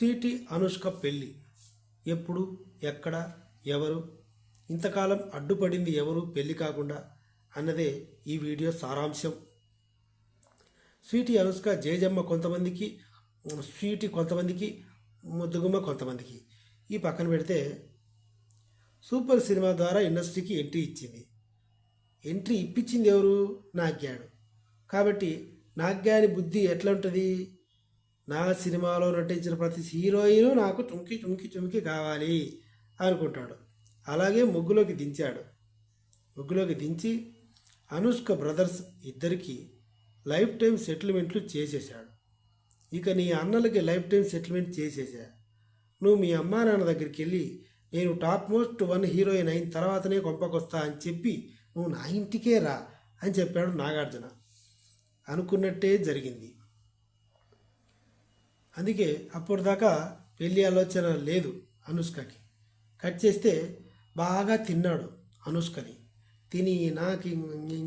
Sweety Anushka పెళ్ళి ఎప్పుడు ఎక్కడ ఎవరు? ఇంతకాలం అడ్డుపడింది ఎవరు? పెళ్ళి కాకుండా అన్నదే ఈ వీడియో సారాంశం. స్వీటీ అనుష్క జయజమ్మ కొంతమందికి స్వీటీ కొంతమందికి ముద్దుగుమ్మ కొంతమందికి. ఈ పక్కన పెడితే సూపర్ సినిమా ద్వారా ఇండస్ట్రీకి ఎంట్రీ ఇచ్చింది. ఎంట్రీ ఇప్పించింది ఎవరు? నాగ్యాడు. కాబట్టి నాగ్యాని బుద్ధి ఎట్లా ఉంటుంది నా సినిమాలో నటించిన ప్రతి హీరోయిన్ నాకు చుంకి చుంకి చుంకి కావాలి అనుకుంటాడు. అలాగే ముగ్గులోకి దించాడు. ముగ్గులోకి దించి అనుష్క బ్రదర్స్ ఇద్దరికి లైఫ్ టైం సెటిల్మెంట్లు చేసేసాడు ఇక నీ అన్నలకి లైఫ్ టైం సెటిల్మెంట్ చేసేసా నువ్వు మీ అమ్మా నాన్న దగ్గరికి వెళ్ళి నేను టాప్ మోస్ట్ వన్ హీరోయిన్ అయిన తర్వాతనే కొంపకొస్తా అని చెప్పి నువ్వు నా ఇంటికే రా అని చెప్పాడు నాగార్జున. అనుకున్నట్టే జరిగింది. అందుకే అప్పటిదాకా పెళ్ళి ఆలోచన లేదు అనుష్కకి. కట్ చేస్తే బాగా తిన్నాడు అనుష్కని. తిని నాకు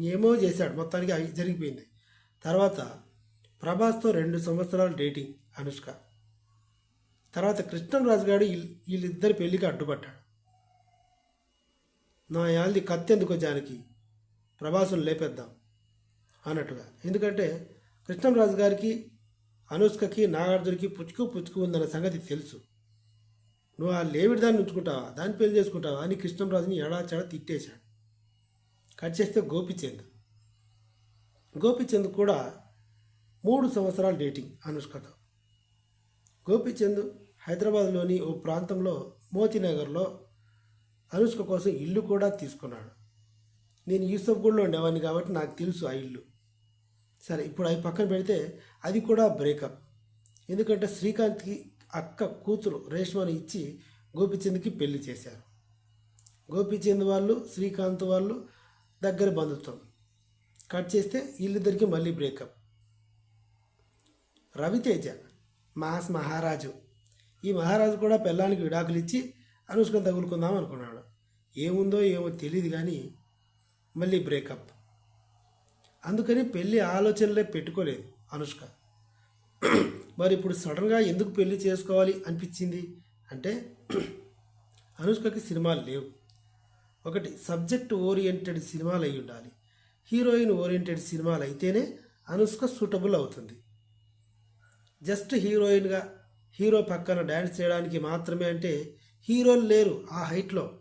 ఏమో చేశాడు. మొత్తానికి జరిగిపోయింది. తర్వాత ప్రభాస్తో రెండు సంవత్సరాలు డేటింగ్ అనుష్క. తర్వాత కృష్ణరాజు గారు వీళ్ళ- వీళ్ళిద్దరి పెళ్ళికి అడ్డుపడ్డాడు. నా యాల్ది కత్తెందుకో జానకి? ప్రభాసును లేపేద్దాం అన్నట్టుగా. ఎందుకంటే కృష్ణరాజు గారికి అనుష్కకి నాగార్జునకి పుచ్చుకు పుచ్చుకు ఉందన్న సంగతి తెలుసు. నువ్వు ఆ లేవిడి దాన్ని ఉంచుకుంటావా? దాన్ని పెళ్ళి చేసుకుంటావా? అని కృష్ణంరాజుని ఎడాచెడ తిట్టేశాడు. కట్ చేస్తే గోపిచంద్. గోపిచంద్ కూడా మూడు సంవత్సరాలు డేటింగ్ అనుష్కతో. గోపిచంద్ హైదరాబాద్లోని ఓ ప్రాంతంలో మోతీనగర్లో అనుష్క కోసం ఇల్లు కూడా తీసుకున్నాడు. నేను యూసఫ్గూడ్లో ఉండేవాడిని కాబట్టి నాకు తెలుసు ఆ ఇల్లు. సరే ఇప్పుడు అవి పక్కన పెడితే అది కూడా బ్రేకప్. ఎందుకంటే శ్రీకాంత్కి అక్క కూతురు రేష్మని ఇచ్చి గోపిచంద్కి పెళ్ళి చేశారు. గోపిచంద్ వాళ్ళు శ్రీకాంత్ వాళ్ళు దగ్గర బంధుత్వం. కట్ చేస్తే వీళ్ళిద్దరికి మళ్ళీ బ్రేకప్. రవితేజ మాస్ మహారాజు. ఈ మహారాజు కూడా పెళ్ళానికి విడాకులు ఇచ్చి అనుష్కను తగులుకుందాం అనుకున్నాడు. ఏముందో ఏమో తెలియదు కానీ మళ్ళీ బ్రేకప్. అందుకని పెళ్ళి ఆలోచనలే పెట్టుకోలేదు అనుష్క. మరి ఇప్పుడు సడన్గా ఎందుకు పెళ్ళి చేసుకోవాలి అనిపించింది అంటే అనుష్కకి సినిమాలు లేవు. ఒకటి సబ్జెక్ట్ ఓరియంటెడ్ సినిమాలు అయి ఉండాలి. హీరోయిన్ ఓరియంటెడ్ సినిమాలు అయితేనే అనుష్క సూటబుల్ అవుతుంది. జస్ట్ హీరోయిన్గా హీరో పక్కన డ్యాన్స్ చేయడానికి మాత్రమే అంటే హీరోలు లేరు ఆ హైట్లో.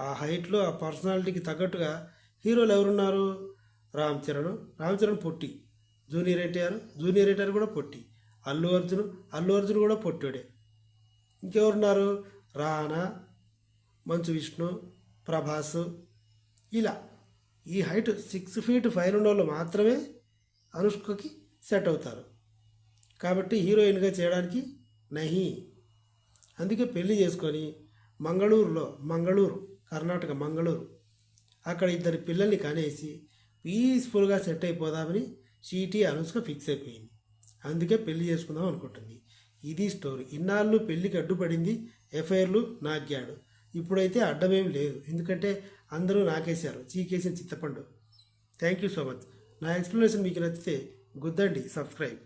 ఆ హైట్లో ఆ పర్సనాలిటీకి తగ్గట్టుగా హీరోలు ఎవరున్నారు? రామ్ చరణ్ రామ్ చరణ్ పొట్టి. జూనియర్ ఎన్టీఆర్ జూనియర్ ఎన్టీఆర్ కూడా పొట్టి. అల్లు అర్జున్ అల్లు అర్జున్ కూడా పొట్టాడే. ఇంకెవరున్నారు? రానా మంచు విష్ణు ప్రభాస్. ఇలా. ఈ హైట్ సిక్స్ ఫీట్ ఫైవ్ ఉన్న వాళ్ళు మాత్రమే అనుష్కకి సెట్ అవుతారు. కాబట్టి హీరోయిన్గా చేయడానికి నహి. అందుకే పెళ్ళి చేసుకొని మంగళూరులో మంగళూరు కర్ణాటక మంగళూరు. అక్కడ ఇద్దరు పిల్లల్ని కనేసి పీస్ఫుల్గా సెట్ అయిపోదామని సీటీ అనుష్క ఫిక్స్ అయిపోయింది. అందుకే పెళ్ళి చేసుకుందాం అనుకుంటుంది. ఇది స్టోరీ. ఇన్నాళ్ళు పెళ్ళికి అడ్డుపడింది ఎఫ్ఐఆర్లు నాగ్గాడు ఇప్పుడైతే అడ్డమేం లేదు. ఎందుకంటే అందరూ నాకేశారు. చీకేసిన చిత్తపండు థ్యాంక్ యూ సో మచ్. నా ఎక్స్ప్లెనేషన్ మీకు నచ్చితే గుద్దండి. సబ్స్క్రైబ్.